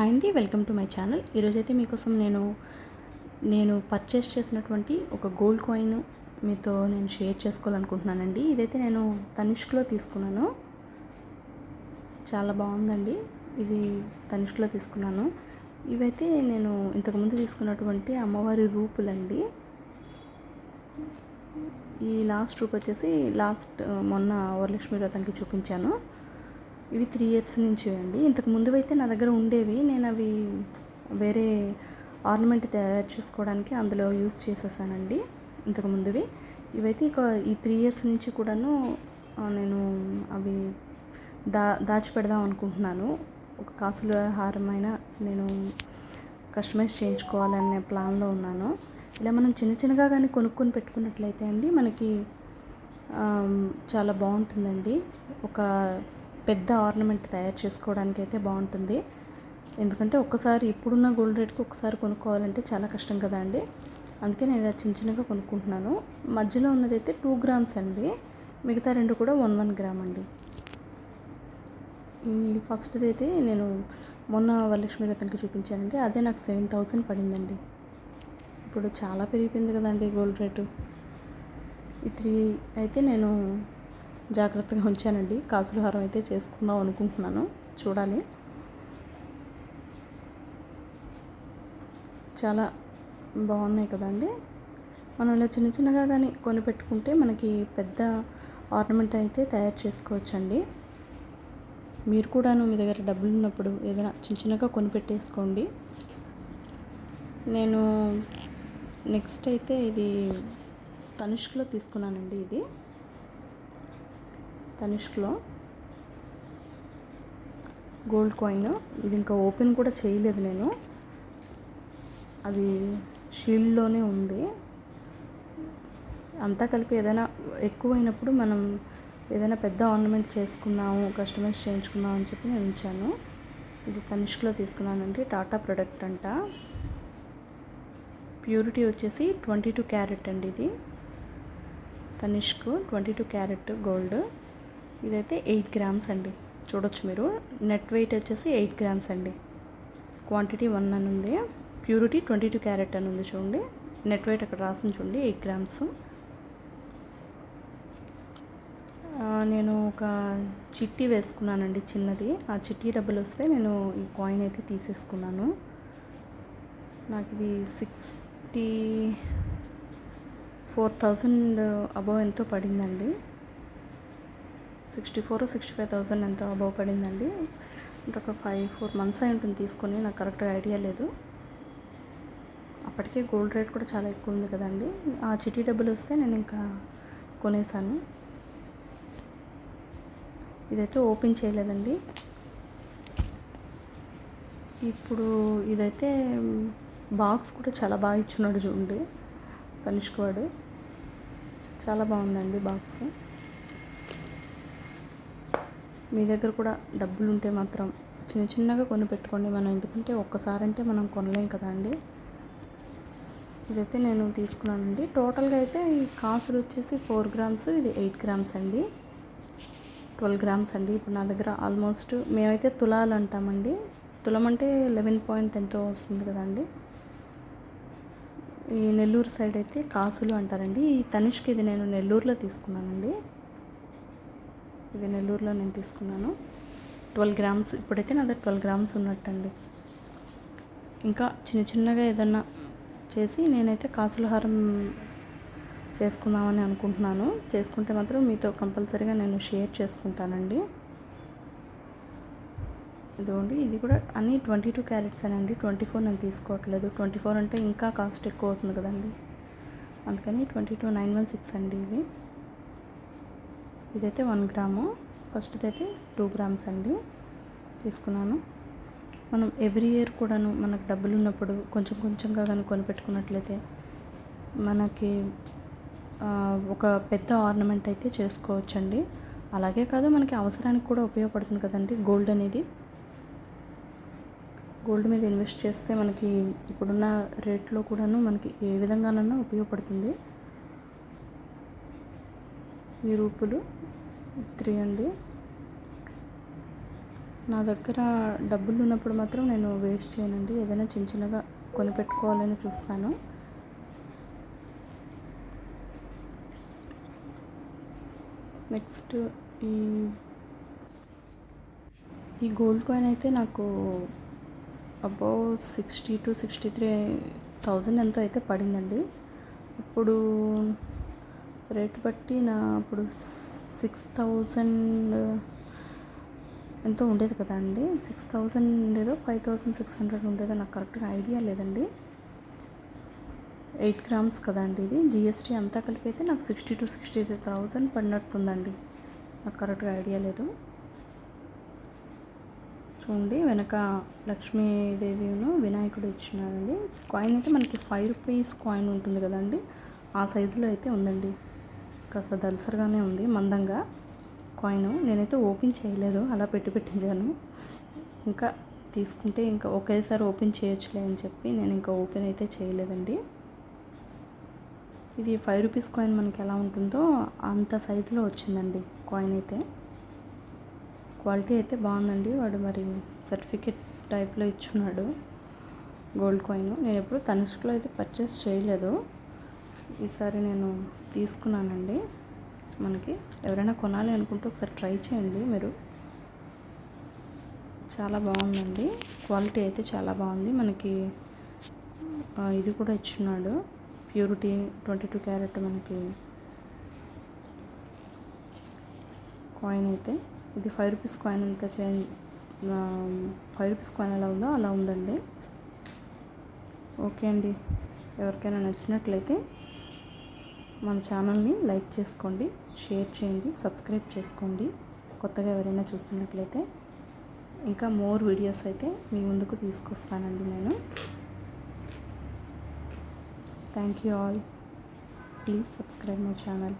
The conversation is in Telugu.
హాయ్ అండి వెల్కమ్ టు మై ఛానల్. ఈరోజైతే మీకోసం నేను నేను పర్చేస్ చేసినటువంటి ఒక గోల్డ్ కాయిన్ మీతో నేను షేర్ చేసుకోవాలనుకుంటున్నానండి. ఇదైతే నేను తనిష్క్లో తీసుకున్నాను. చాలా బాగుందండి. ఇది తనిష్క్లో తీసుకున్నాను. ఇవైతే నేను ఇంతకుముందు తీసుకున్నటువంటి అమ్మవారి రూపులండి. ఈ లాస్ట్ రూప్ వచ్చేసి లాస్ట్ మొన్న వరలక్ష్మి వ్రతానికి చూపించాను. ఇవి త్రీ ఇయర్స్ నుంచి అండి. ఇంతకు ముందు అయితే నా దగ్గర ఉండేవి. నేను అవి వేరే ఆర్నమెంట్ తయారు చేసుకోవడానికి అందులో యూస్ చేసేసానండి ఇంతకు ముందువి. ఇవైతే ఇక ఈ త్రీ ఇయర్స్ నుంచి కూడాను నేను అవి దా దాచిపెడదాం అనుకుంటున్నాను. ఒక కాసుల హారమైన నేను కస్టమైజ్ చేయించుకోవాలనే ప్లాన్లో ఉన్నాను. ఇలా మనం చిన్న చిన్నగా కానీ కొనుక్కొని పెట్టుకున్నట్లయితే అండి మనకి చాలా బాగుంటుందండి. ఒక పెద్ద ఆర్నమెంట్ తయారు చేసుకోవడానికి అయితే బాగుంటుంది. ఎందుకంటే ఒక్కసారి ఇప్పుడున్న గోల్డ్ రేట్కి ఒకసారి కొనుక్కోవాలంటే చాలా కష్టం కదా అండి. అందుకే నేను ఇలా చిన్న చిన్నగా కొనుక్కుంటున్నాను. మధ్యలో ఉన్నదైతే టూ గ్రామ్స్ అండి. మిగతా రెండు కూడా వన్ వన్ గ్రామ్ అండి. ఈ ఫస్ట్ది అయితే నేను మొన్న వరలక్ష్మి రతన్కి చూపించానండి. అదే నాకు సెవెన్ థౌసండ్ పడిందండి. ఇప్పుడు చాలా పెరిగిపోయింది కదండి గోల్డ్ రేటు. ఈ త్రీ అయితే నేను జాగ్రత్తగా ఉంచానండి. కాసుల హారం అయితే చేసుకుందాం అనుకుంటున్నాను. చూడాలి. చాలా బాగున్నాయి కదండి. మనం ఇలా చిన్న చిన్నగా కానీ కొని పెట్టుకుంటే మనకి పెద్ద ఆర్నమెంట్ అయితే తయారు చేసుకోవచ్చండి. మీరు కూడాను మీ దగ్గర డబ్బులు ఉన్నప్పుడు ఏదైనా చిన్న చిన్నగా కొని పెట్టేసుకోండి నేను నెక్స్ట్ అయితే ఇది తనుష్లో తీసుకున్నానండి ఇది. తనిష్క్లో. Gold coin. ఇది ఇంకా ఓపెన్ కూడా చేయలేదు నేను. అది షీల్డ్లోనే ఉంది. అంతా కలిపి ఏదైనా ఎక్కువైనప్పుడు మనం ఏదైనా పెద్ద ఆర్నమెంట్ చేసుకుందాము కస్టమైజ్ చేయించుకుందాం అని చెప్పి నేను ఉంచాను. ఇది తనిష్క్లో తీసుకున్నానండి. టాటా ప్రొడక్ట్ అంట. ప్యూరిటీ వచ్చేసి ట్వంటీ టూ క్యారెట్ అండి ఇది. Tanishq twenty two carat gold. ఇదైతే ఎయిట్ గ్రామ్స్ అండి. చూడొచ్చు మీరు. నెట్ వెయిట్ వచ్చేసి ఎయిట్ గ్రామ్స్ అండి. క్వాంటిటీ వన్ అని ఉంది. ప్యూరిటీ ట్వంటీ టూ క్యారెట్ అని ఉంది చూడండి. నెట్ వెయిట్ అక్కడ రాసింది చూడండి ఎయిట్ గ్రామ్స్. నేను ఒక చిట్టి వేసుకున్నానండి చిన్నది. ఆ చిట్టి డబ్బులు వస్తే నేను ఈ కాయిన్ అయితే తీసేసుకున్నాను. నాకు ఇది సిక్స్టీ ఫోర్ థౌజండ్ అబవ్ ఎంతో పడిందండి. Sixty four sixty five thousand ఎంతో అబౌవ్ పడిందండి. అంటే ఒక ఫైవ్ ఫోర్ మంత్స్ అయి ఉంటుంది తీసుకొని నాకు కరెక్ట్గా ఐడియా లేదు. అప్పటికే గోల్డ్ రేట్ కూడా చాలా ఎక్కువ ఉంది కదండి. ఆ చిటీ డబ్బులు వస్తే నేను ఇంకా కొనేసాను ఇదైతే ఓపెన్ చేయలేదండి. ఇప్పుడు ఇదైతే బాక్స్ కూడా చాలా బాగా ఇచ్చున్నాడు చూడండి తనిష్క్ వాడు. చాలా బాగుందండి బాక్స్. మీ దగ్గర కూడా డబ్బులు ఉంటే మాత్రం చిన్న చిన్నగా కొని పెట్టుకోండి. మనం ఎందుకంటే ఒక్కసారి అంటే మనం కొనలేం కదా అండి. ఇదైతే నేను తీసుకున్నానండి. టోటల్గా అయితే ఈ కాసులు వచ్చేసి ఫోర్ గ్రామ్స్ ఇది ఎయిట్ గ్రామ్స్ అండి. ట్వెల్వ్ గ్రామ్స్ అండి. ఇప్పుడు నా దగ్గర ఆల్మోస్ట్ మేమైతే తులాలు అంటామండి. తులం అంటే లెవెన్ పాయింట్ ఎంతో వస్తుంది కదండి ఈ నెల్లూరు సైడ్ అయితే కాసులు అంటారండి. ఈ తనిష్కి ఇది నేను నెల్లూరులో తీసుకున్నానండి. ఇది నెల్లూరులో నేను తీసుకున్నాను. ట్వెల్వ్ గ్రామ్స్ ఇప్పుడైతే నా దగ్గర ట్వెల్వ్ గ్రామ్స్ ఉన్నట్టండి. ఇంకా చిన్న చిన్నగా ఏదన్నా చేసి నేనైతే కాసులహారం చేసుకుందామని అనుకుంటున్నాను. చేసుకుంటే మాత్రం మీతో కంపల్సరీగా నేను షేర్ చేసుకుంటానండి. ఇదిగోండి ఇది కూడా అన్నీ ట్వంటీ టూ క్యారెట్స్ అండి ట్వంటీ ఫోర్ నేను తీసుకోవట్లేదు. ట్వంటీ ఫోర్ అంటే ఇంకా కాస్ట్ ఎక్కువ అవుతుంది కదండి. అందుకని twenty two nine one six అండి ఇవి. ఇదైతే వన్ గ్రాము. ఫస్ట్ది అయితే టూ గ్రామ్స్ అండి. తీసుకున్నాను. మనం ఎవ్రీ ఇయర్ కూడాను మనకు డబ్బులు ఉన్నప్పుడు కొంచెం కొంచెంగా కానీ కొనిపెట్టుకున్నట్లయితే మనకి ఒక పెద్ద ఆర్నమెంట్ అయితే చేసుకోవచ్చండి. అలాగే కాదు మనకి అవసరానికి కూడా ఉపయోగపడుతుంది కదండి గోల్డ్ అనేది. గోల్డ్ మీద ఇన్వెస్ట్ చేస్తే మనకి ఇప్పుడున్న రేట్లో కూడాను మనకి ఏ విధంగానన్నా ఉపయోగపడుతుంది. ఈ రూపులు త్రీ అండి నా దగ్గర డబ్బులు ఉన్నప్పుడు మాత్రం నేను వేస్ట్ చేయనండి. ఏదైనా చిన్న చిన్నగా కొనిపెట్టుకోవాలని చూస్తాను. నెక్స్ట్ ఈ ఈ గోల్డ్ కాయిన్ అయితే నాకు above sixty two sixty three thousand ఎంతో అయితే పడిందండి. ఇప్పుడు రేట్ బట్టి నా ఇప్పుడు సిక్స్ థౌజండ్ ఎంతో ఉండేది కదా అండి? సిక్స్ థౌజండ్ ఉండేదో ఫైవ్ థౌజండ్ సిక్స్ హండ్రెడ్ ఉండేదో. నాకు కరెక్ట్గా ఐడియా లేదండి. ఎయిట్ గ్రామ్స్ కదండి ఇది. జిఎస్టీ అంతా కలిపి అయితే నాకు sixty two sixty three thousand పడినట్టుందండి. నాకు కరెక్ట్గా ఐడియా లేదు. చూడండి వెనక లక్ష్మీదేవిను వినాయకుడు ఇచ్చినారండి కాయిన్ అయితే మనకి ఫైవ్ రూపీస్ కాయిన్ ఉంటుంది కదండి. ఆ సైజులో అయితే ఉందండి. కాస్త దలసరిగానే ఉంది మందంగా. కాయిన్ నేనైతే ఓపెన్ చేయలేదు అలా పెట్టి పెట్టించాను. ఇంకా తీసుకుంటే ఇంకా ఒకేసారి ఓపెన్ చేయొచ్చులే అని చెప్పి నేను ఇంకా ఓపెన్ అయితే చేయలేదండి. ఇది ఫైవ్ రూపీస్ కాయిన్ మనకి ఎలా ఉంటుందో అంత సైజులో వచ్చిందండి కాయిన్ అయితే. క్వాలిటీ అయితే బాగుందండి వాడు మరి సర్టిఫికెట్ టైప్లో ఇచ్చున్నాడు గోల్డ్ కాయిన్. నేను ఎప్పుడు తనిష్క్లో అయితే పర్చేస్ చేయలేదు. ఈసారి నేను తీసుకున్నానండి మనకి. ఎవరైనా కొనాలి అనుకుంటే ఒకసారి ట్రై చేయండి మీరు. చాలా బాగుందండి. క్వాలిటీ అయితే చాలా బాగుంది. మనకి ఇది కూడా ఇచ్చున్నాడు. ప్యూరిటీ ట్వంటీ టూ క్యారెట్ మనకి కాయిన్ అయితే. ఇది ఫైవ్ రూపీస్ కాయిన్ ఎంత చేంజ్ ఫైవ్ రూపీస్ కాయిన్ ఎలా ఉందో అలా ఉందండి. ఓకే అండి. ఎవరికైనా నచ్చినట్లయితే మన ఛానల్ని లైక్ చేసుకోండి షేర్ చేయండి సబ్స్క్రైబ్ చేసుకోండి. కొత్తగా ఎవరైనా చూస్తున్నట్లయితే ఇంకా మోర్ వీడియోస్ అయితే మీ ముందుకు తీసుకొస్తానండి నేను. Thank you all please subscribe my channel